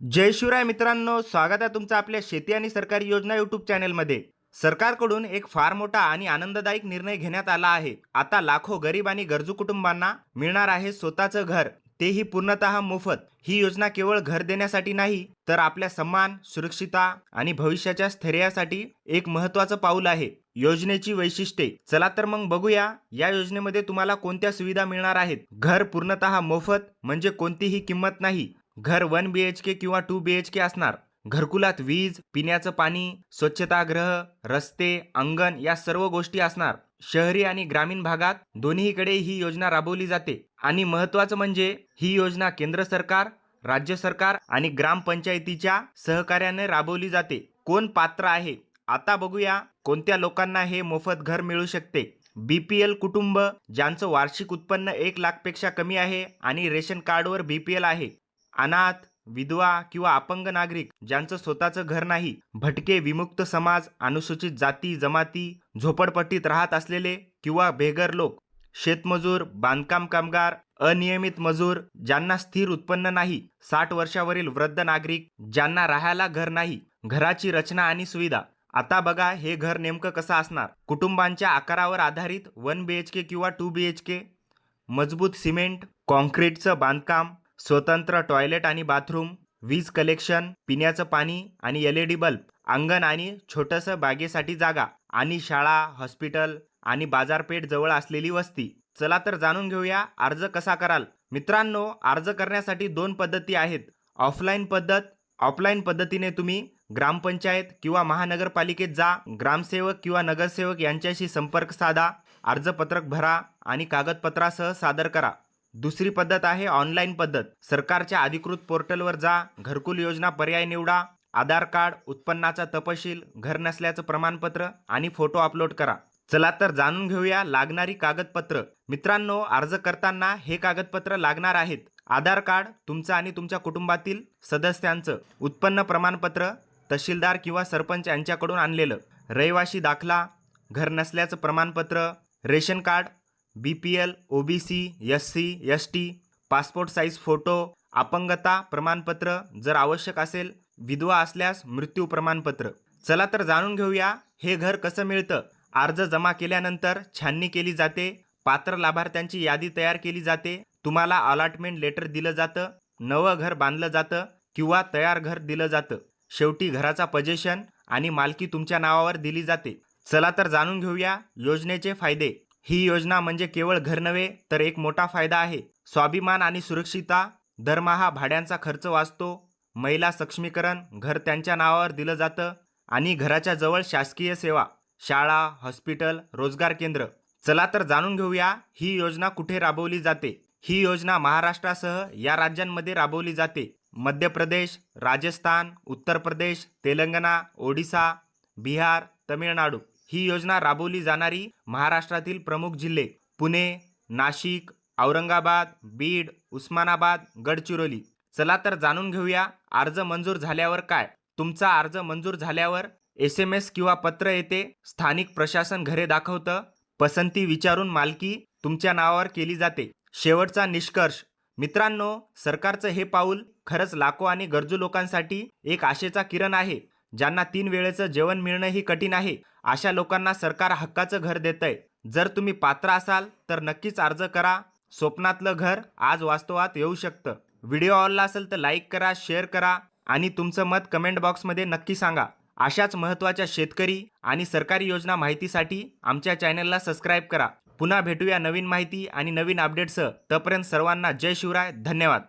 जय शिवराय मित्रांनो स्वागत आहे तुमचं आपल्या शेती आणि सरकारी योजना युट्यूब चॅनेलमध्ये. सरकारकडून एक फार मोठा आणि आनंददायक निर्णय घेण्यात आला आहे. आता लाखो गरीब आणि गरजू कुटुंबांना मिळणार आहे स्वतःचं घर. तेही पूर्णतः मोफत. ही योजना केवळ घर देण्यासाठी नाही तर आपल्या सन्मान सुरक्षिता आणि भविष्याच्या स्थैर्यासाठी एक महत्वाचं पाऊल आहे. योजनेची वैशिष्ट्ये. चला तर मग बघूया या योजनेमध्ये तुम्हाला कोणत्या सुविधा मिळणार आहेत? घर पूर्णतः मोफत म्हणजे कोणतीही किंमत नाही. घर वन बी एच के किंवा टू बी एच के असणार. घरकुलात वीज पिण्याचं पाणी स्वच्छतागृह रस्ते अंगण या सर्व गोष्टी असणार. शहरी आणि ग्रामीण भागात दोन्हीकडे ही योजना राबवली जाते. आणि महत्वाचं म्हणजे ही योजना केंद्र सरकार राज्य सरकार आणि ग्रामपंचायतीच्या सहकार्याने राबवली जाते. कोण पात्र आहे? आता बघूया कोणत्या लोकांना हे मोफत घर मिळू शकते. बीपीएल कुटुंब ज्यांचं वार्षिक उत्पन्न एक लाखपेक्षा कमी आहे आणि रेशन कार्डवर बीपीएल आहे. अनाथ विधवा किंवा अपंग नागरिक ज्यांचं स्वतःचं घर नाही भटके विमुक्त समाज अनुसूचित जाती जमाती झोपडपट्टीत राहत असलेले किंवा बेघर लोक शेतमजूर बांधकाम कामगार अनियमित मजूर ज्यांना स्थिर उत्पन्न नाही साठ वर्षावरील वृद्ध नागरिक ज्यांना राहायला घर नाही घराची रचना आणि सुविधा. आता बघा हे घर नेमकं कसं असणार? कुटुंबांच्या आकारावर आधारित वन बी एच के किंवा टू बी एच के? मजबूत सिमेंट कॉन्क्रीटचं बांधकाम स्वतंत्र टॉयलेट आणि बाथरूम वीज कलेक्शन पिण्याचं पाणी आणि एल ई डी बल्ब अंगण आणि छोटंसं बागेसाठी जागा आणि शाळा हॉस्पिटल आणि बाजारपेठ जवळ असलेली वस्ती. चला तर जाणून घेऊया अर्ज कसा कराल. मित्रांनो अर्ज करण्यासाठी दोन पद्धती आहेत. ऑफलाईन पद्धत ऑफलाईन पद्धतीने तुम्ही ग्रामपंचायत किंवा महानगरपालिकेत जा ग्रामसेवक किंवा नगरसेवक यांच्याशी संपर्क साधा अर्जपत्रक भरा आणि कागदपत्रासह सादर करा. दुसरी पद्धत आहे ऑनलाईन पद्धत. सरकारच्या अधिकृत पोर्टलवर जा घरकुल योजना पर्याय निवडा आधार कार्ड उत्पन्नाचा तपशील घर नसल्याचं प्रमाणपत्र आणि फोटो अपलोड करा. चला तर जाणून घेऊया लागणारी कागदपत्र. मित्रांनो अर्ज करताना हे कागदपत्र लागणार आहेत. आधार कार्ड तुमचं आणि तुमच्या कुटुंबातील सदस्यांचं. उत्पन्न प्रमाणपत्र तहसीलदार किंवा सरपंच यांच्याकडून आणलेलं. रहिवाशी दाखला घर नसल्याचं प्रमाणपत्र ration card B P L O B C S C S T passport size photo अपंगता प्रमाणपत्र जर आवश्यक असेल विधवा असल्यास मृत्यू प्रमाणपत्र. चला तर जाणून घेऊया हे घर कसं मिळतं? अर्ज जमा केल्यानंतर छाननी केली जाते पात्र लाभार्थ्यांची यादी तयार केली जाते तुम्हाला अलॉटमेंट लेटर दिलं जातं नवं घर बांधलं जातं किंवा तयार घर दिलं जातं. शेवटी घराचा पजेशन आणि मालकी तुमच्या नावावर दिली जाते. चला तर जाणून घेऊया योजनेचे फायदे. ही योजना म्हणजे केवळ घर नव्हे तर एक मोठा फायदा आहे. स्वाभिमान आणि सुरक्षिता दरमहा भाड्यांचा खर्च वाचतो महिला सक्षमीकरण घर त्यांच्या नावावर दिलं जातं आणि घराच्या जवळ शासकीय सेवा शाळा हॉस्पिटल रोजगार केंद्र. चला तर जाणून घेऊया ही योजना कुठे राबवली जाते. ही योजना महाराष्ट्रासह या राज्यांमध्ये राबवली जाते. मध्य प्रदेश राजस्थान उत्तर प्रदेश तेलंगणा ओडिसा बिहार तमिळनाडू. ही योजना राबवली जाणारी महाराष्ट्रातील प्रमुख जिल्हे पुणे नाशिक औरंगाबाद बीड उस्मानाबाद गडचिरोली. चला तर जाणून घेऊया अर्ज मंजूर झाल्यावर काय? तुमचा अर्ज मंजूर झाल्यावर एस एम एस किंवा पत्र येते स्थानिक प्रशासन घरे दाखवतं पसंती विचारून मालकी तुमच्या नावावर केली जाते. शेवटचा निष्कर्ष. मित्रांनो सरकारचं हे पाऊल खरंच लाखो आणि गरजू लोकांसाठी एक आशेचा किरण आहे ज्यांना तीन वेळेचं जेवण मिळणंही कठीण आहे. अशा लोकांना सरकार हक्काचं घर देतंय. जर तुम्ही पात्र असाल तर नक्कीच अर्ज करा. स्वप्नातलं घर आज वास्तवात येऊ शकतं. व्हिडिओ आवडला असेल तर लाईक करा शेअर करा आणि तुमचं मत कमेंट बॉक्समध्ये नक्की सांगा. अशाच महत्त्वाच्या शेतकरी आणि सरकारी योजना माहितीसाठी आमच्या चॅनलला सबस्क्राईब करा. पुन्हा भेटूया नवीन माहिती आणि नवीन अपडेट्ससह तोपर्यंत सर्वांना जय शिवराय. धन्यवाद.